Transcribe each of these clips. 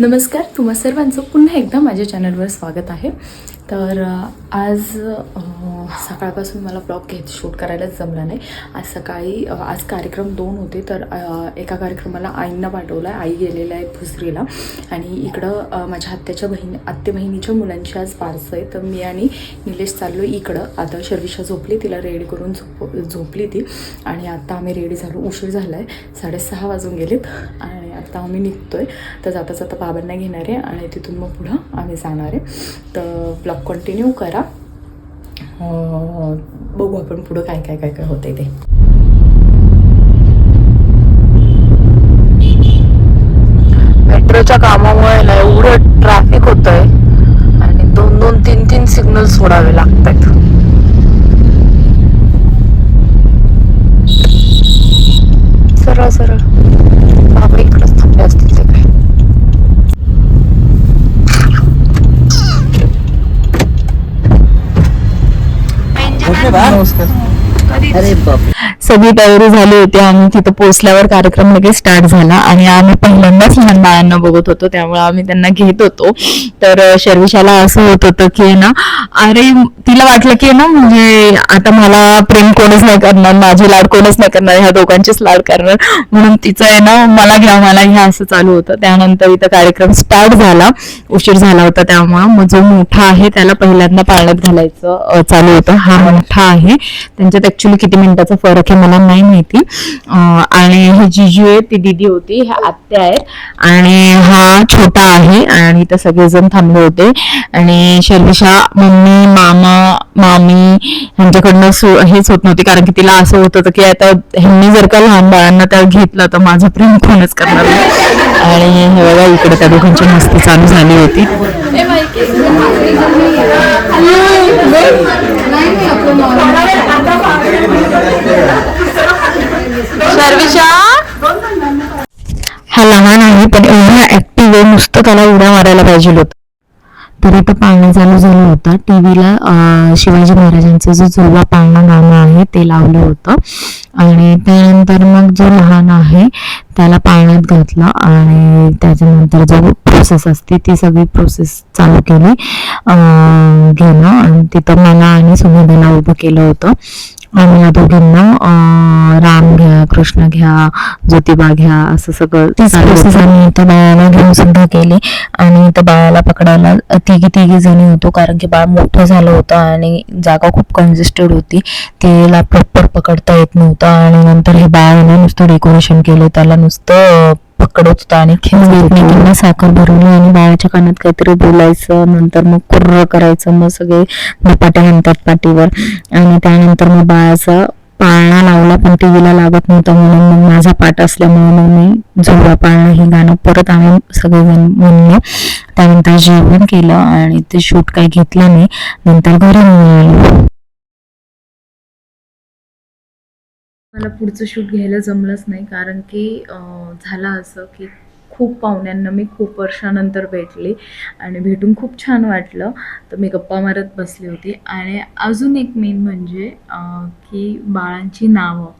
नमस्कार तुम्हा सर्वांचं पुन्हा एकदा माझ्या चॅनलवर स्वागत आहे. तर आज सकाळपासून मला ब्लॉग घेत शूट करायलाच जमला नाही. आज सकाळी आज कार्यक्रम दोन होते तर एका कार्यक्रमाला आईंना पाठवला आहे आई गेलेला आहे भुसरीला. आणि इकडं माझ्या आत्याच्या बहीण आत्ते बहिणीच्या मुलांची आज फारसं आहे तर मी आणि निलेश चाललो इकडं. आता शर्विशा झोपली तिला रेडी करून झोप झोपली ती. आणि आता आम्ही रेडी झालो उशीर झाला आहे साडेसहा वाजून गेलेत. आणि आता आम्ही निघतोय. तर जाता जाता बाबांना घेणार आहे आणि तिथून मग पुढं आम्ही जाणार आहे. तर ब्लॉग कंटिन्यू करा. बघू आपण पुढं काय काय काय काय होतंय ते. मेट्रोच्या कामामुळे ना एवढं ट्रॅफिक होतंय. आणि दोन दोन तीन तीन सिग्नल सोडावे लागतात आहेत सरळ सरळ बाबा इकडेच थांबले असतील ते काय सगळी तयारी झाली होती आणि तिथं पोहोचल्यावर कार्यक्रम लगेच स्टार्ट झाला. आणि आम्ही पहिल्यांदाच लहान बाळांना बघत होतो त्यामुळे आम्ही त्यांना घेत होतो. तर शर्विशाला असं होत होतं की ना अरे तिला वाटलं की ना म्हणजे आता मला प्रेम कोणच नाही करणार माझे लाड कोणच नाही करणार ह्या दोघांचेच लाड करणार. म्हणून तिचं आहे ना मला घ्या मला घ्या असं चालू होतं. त्यानंतर इथं कार्यक्रम स्टार्ट झाला. उशीर झाला होता त्यामुळं मग जो मोठा आहे त्याला पहिल्यांदा पाळण्यात घालायचं चालू होतं. हा मोठा आहे. त्यांच्यात ऍक्च्युली किती मिनिटाचा फरक आहे मला नाही माहिती. आणि ही जिजू आहे ती दिदी होती ह्या आत्या आहेत. आणि हा छोटा आहे आणि इथं सगळेजण थांबले होते. आणि शर्मिशा मम्मी मामा मामी ह्यांच्याकडनं हेच होत नव्हती. कारण की तिला असं होत होतं की आता ह्यांनी जर का लहान बाळांना त्या घेतलं तर माझं प्रेम कोणच करणार आणि हे बघा इकडे त्या दोघांची मस्ती चालू झाली होती. हा लहान आहे पण एवढा ऍक्टिव्ह आहे नुसतं त्याला उड्या मारायला पाहिजे होत. तर पाळणा चालू झालं होतं. टीव्हीला शिवाजी महाराजांचं जो जुळवा पाळणा गाणं आहे ते लावलं होतं. आणि त्यानंतर मग जो लहान आहे त्याला पाळण्यात घातलं आणि त्याच्यानंतर जो प्रोसेस असते ती सगळी प्रोसेस चालू केली. घेणं. आणि तिथं मला आणि सुमेधाला उभं केलं होतं. आणि या दोघींना राम घ्या कृष्ण घ्या ज्योतिबा घ्या असं सगळं आम्ही इथं बाळाला घेऊन सुद्धा केली आणि इथं बाळाला पकडायला तिघी तिघी जणी होतो कारण की बाळ मोठं झालं होतं आणि जागा खूप कंजेस्टेड होती. त्याला प्रॉपर पकडता येत नव्हतं आणि नंतर हे बाळाने नुसतं डेकोरेशन केलं त्याला नुसतं पकडत होतं आणि खेळ एकमेकांना साखर भरवली आणि बाळाच्या कानात काहीतरी बोलायचं नंतर मग कुर्र करायचं मग सगळे धपाटे म्हणतात पाठीवर. आणि त्यानंतर मग बाळाचा पाळणा लावला पण टीव्हीला लागत नव्हता म्हणून मग माझा पाठ असल्यामुळे मग मी जोडा पाळणा हे गाणं परत आम्ही सगळेजण म्हणलो. त्यानंतर जेवण केलं आणि ते शूट काही घेतलं नाही. नंतर घरी मला पुढचं शूट घ्यायला जमलंच नाही कारण की झालं असं की खूप पाहुण्यांना मी खूप वर्षानंतर भेटले आणि भेटून खूप छान वाटलं. तर मी गप्पा मारत बसली होती. आणि अजून एक मेन म्हणजे की बाळांची नावं.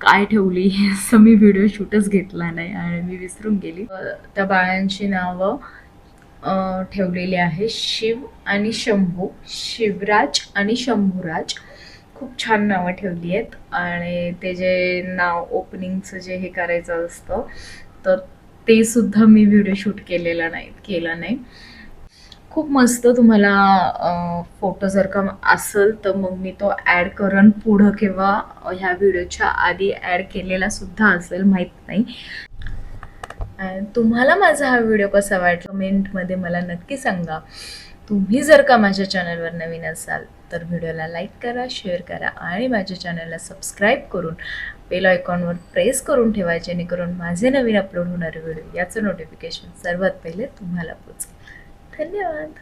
काय ठेवली असं मी व्हिडिओ शूटच घेतला नाही आणि मी विसरून गेली. त्या बाळांची नावं ठेवलेली आहे शिव आणि शंभू. शिवराज आणि शंभूराज. खूप छान नावं ठेवली आहेत. आणि ते जे नाव ओपनिंगचं जे हे करायचं असतं तर ते सुद्धा मी व्हिडिओ शूट केलेला नाही केला नाही. खूप मस्त तुम्हाला फोटो जर का असेल तर मग मी तो ॲड करण पुढं किंवा ह्या व्हिडिओच्या आधी ॲड केलेला सुद्धा असेल माहीत नाही. तुम्हाला माझा हा व्हिडिओ कसा वाटला कमेंटमध्ये मला नक्की सांगा. तुम्ही जर का माझ्या चॅनलवर नवीन असाल तर व्हिडिओला लाईक करा शेअर करा आणि माझ्या चॅनलला सबस्क्राईब करून बेल आयकॉनवर प्रेस करून ठेवा जेणेकरून माझे नवीन अपलोड होणारे व्हिडिओ याचं नोटिफिकेशन सर्वात पहिले तुम्हाला पोचेल. धन्यवाद.